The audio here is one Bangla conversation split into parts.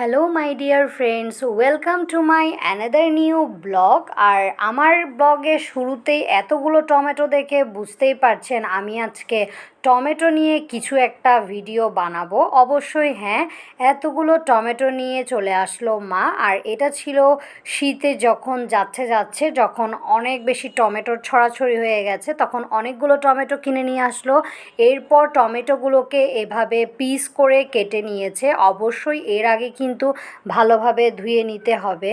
Hello my dear friends welcome to my another new blog আর আমার ব্লগের শুরুতেই এতগুলো টমেটো দেখে বুঝতেই পারছেন আমি আজকে টমেটো নিয়ে কিছু একটা ভিডিও বানাবো। অবশ্যই হ্যাঁ এতগুলো টমেটো নিয়ে চলে আসলো মা। আর এটা ছিল শীতে যখন যাচ্ছে যাচ্ছে, যখন অনেক বেশি টমেটোর ছড়াছড়ি হয়ে গেছে, তখন অনেকগুলো টমেটো কিনে নিয়ে আসলো। এরপর টমেটোগুলোকে এভাবে পিস করে কেটে নিয়েছে। অবশ্যই এর আগে কিন্তু ভালোভাবে ধুয়ে নিতে হবে।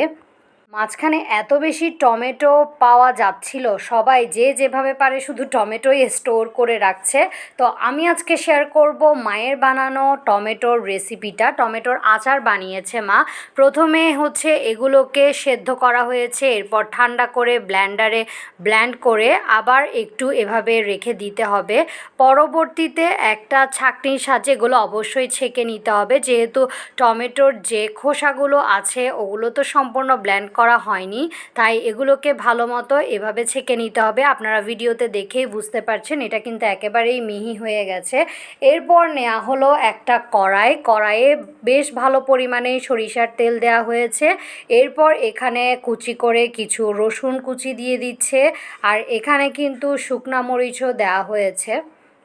মাঝখানে এত বেশি টমেটো পাওয়া যাচ্ছিল, সবাই যে যেভাবে পারে শুধু টমেটোই স্টোর করে রাখছে। তো আমি আজকে শেয়ার করব মায়ের বানানো টমেটোর রেসিপিটা টমেটোর আচার বানিয়েছে মা। প্রথমে হচ্ছে এগুলোকে সেদ্ধ করা হয়েছে, এরপর ঠান্ডা করে ব্ল্যান্ডারে ব্ল্যান্ড করে আবার একটু এভাবে রেখে দিতে হবে। পরবর্তীতে একটা ছাঁকনির সাহায্যে এগুলো অবশ্যই ছেঁকে নিতে হবে। যেহেতু টমেটোর যে খোসাগুলো আছে, ওগুলো তো সম্পূর্ণ ব্ল্যান্ড করা হয়নি। তাই এগুলোকে ভালো মতো এভাবে ছেঁকে নিতে হবে। আপনারা ভিডিওতে দেখেই বুঝতে পারছেন, এটা কিন্তু একেবারেই মিহি হয়ে গেছে। এরপর নেওয়া হলো একটা কড়াই। কড়াইয়ে বেশ ভালো পরিমাণে সরিষার তেল দেওয়া হয়েছে। এরপর এখানে কুচি করে কিছু রসুন কুচি দিয়ে দিচ্ছে। আর এখানে কিন্তু শুকনা মরিচও দেওয়া হয়েছে।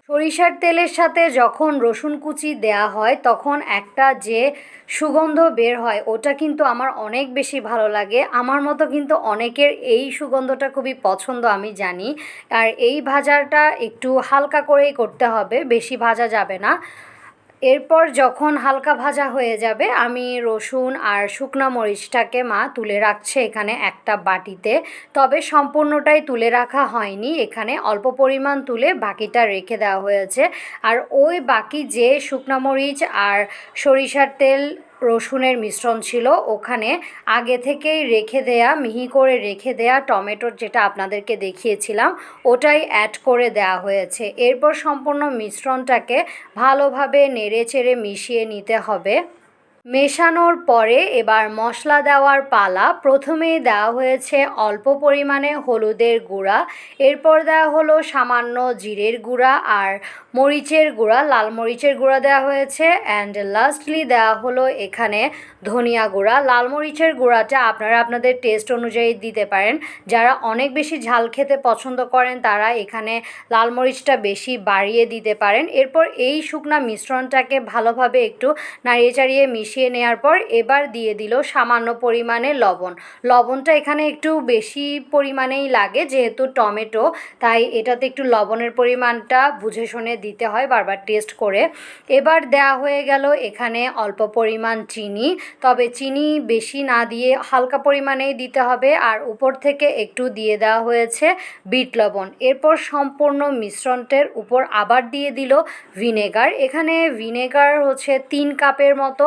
সরিষার তেলের সাথে যখন রসুন কুচি দেয়া হয়, তখন একটা যে সুগন্ধ বের হয়, ওটা কিন্তু আমার অনেক বেশি ভালো লাগে। আমার মতো কিন্তু অনেকের এই সুগন্ধটা খুবই পছন্দ, আমি জানি। আর এই ভাজাটা একটু হালকা করেই করতে হবে, বেশি ভাজা যাবে না। এরপর যখন হালকা ভাজা হয়ে যাবে, আমি রসুন আর শুকনো মরিচটাকে মা তুলে রাখছে এখানে একটা বাটিতে। তবে সম্পূর্ণটাই তুলে রাখা হয়নি, এখানে অল্প পরিমাণ তুলে বাকিটা রেখে দেওয়া হয়েছে। আর ওই বাকি যে শুকনো মরিচ আর সরিষার তেল রসুনের মিশ্রণ ছিল, ওখানে আগে থেকেই রেখে দেয়া, মিহি করে রেখে দেয়া টমেটোর যেটা আপনাদেরকে দেখিয়েছিলাম, ওটাই অ্যাড করে দেয়া হয়েছে। এরপর সম্পূর্ণ মিশ্রণটাকে ভালোভাবে নেড়ে চেড়ে মিশিয়ে নিতে হবে। মেশানোর পরে এবার মশলা দেওয়ার পালা। প্রথমেই দেওয়া হয়েছে অল্প পরিমাণে হলুদের গুঁড়া। এরপর দেওয়া হলো সামান্য জিরের গুঁড়া আর মরিচের গুঁড়া। লাল মরিচের গুঁড়া দেওয়া হয়েছে অ্যান্ড লাস্টলি দেওয়া হলো এখানে ধনিয়া গুঁড়া। লাল মরিচের গুঁড়াটা আপনারা আপনাদের টেস্ট অনুযায়ী দিতে পারেন। যারা অনেক বেশি ঝাল খেতে পছন্দ করেন, তারা এখানে লাল মরিচটা বেশি বাড়িয়ে দিতে পারেন। এরপর এই শুকনা মিশ্রণটাকে ভালোভাবে একটু নাড়িয়ে চাড়িয়ে মিশিয়ে নেওয়ার পর এবার দিয়ে দিল সামান্য পরিমাণে লবণ। লবণটা এখানে একটু বেশি পরিমাণেই লাগে, যেহেতু টমেটো, তাই এটাতে একটু লবণের পরিমাণটা বুঝে শুনে দিতে হয়, বারবার টেস্ট করে। এবার দেয়া হয়ে গেল এখানে অল্প পরিমাণ চিনি, তবে চিনি বেশি না দিয়ে হালকা পরিমাণেই দিতে হবে, আর উপর থেকে একটু দিয়ে দেওয়া হয়েছে বিট লবণ। এরপর সম্পূর্ণ মিশ্রণটের উপর আবার দিয়ে দিল ভিনেগার। এখানে ভিনেগার হচ্ছে তিন কাপের মতো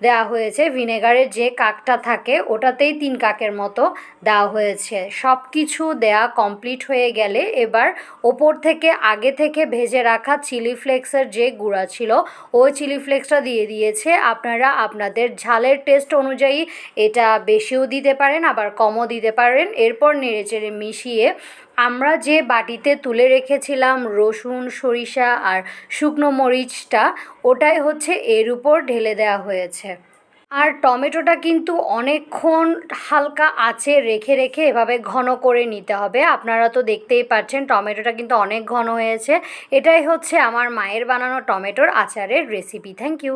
দেওয়া হয়েছে। ভিনেগারের যে কাকটা থাকে, ওটাতেই তিন কাকের মতো দেওয়া হয়েছে। সব কিছু দেয়া কমপ্লিট হয়ে গেলে এবার ওপর থেকে আগে থেকে ভেজে রাখা চিলি ফ্লেক্সের যে গুঁড়া ছিল, ওই চিলি ফ্লেক্সটা দিয়ে দিয়েছে। আপনারা আপনাদের ঝালের টেস্ট অনুযায়ী এটা বেশিও দিতে পারেন, আবার কমও দিতে পারেন। এরপর নেড়েচেড়ে মিশিয়ে আমরা যে বাটিতে তুলে রেখেছিলাম রসুন, সরিষা আর শুকনো মরিচটা, ওটাই হচ্ছে এর উপর ঢেলে দেওয়া হয়েছে। আর টমেটোটা কিন্তু অনেকক্ষণ হালকা আছে রেখে রেখে এভাবে ঘন করে নিতে হবে। আপনারা তো দেখতেই পাচ্ছেন, টমেটোটা কিন্তু অনেক ঘন হয়েছে। এটাই হচ্ছে আমার মায়ের বানানো টমেটোর আচারের রেসিপি থ্যাংক ইউ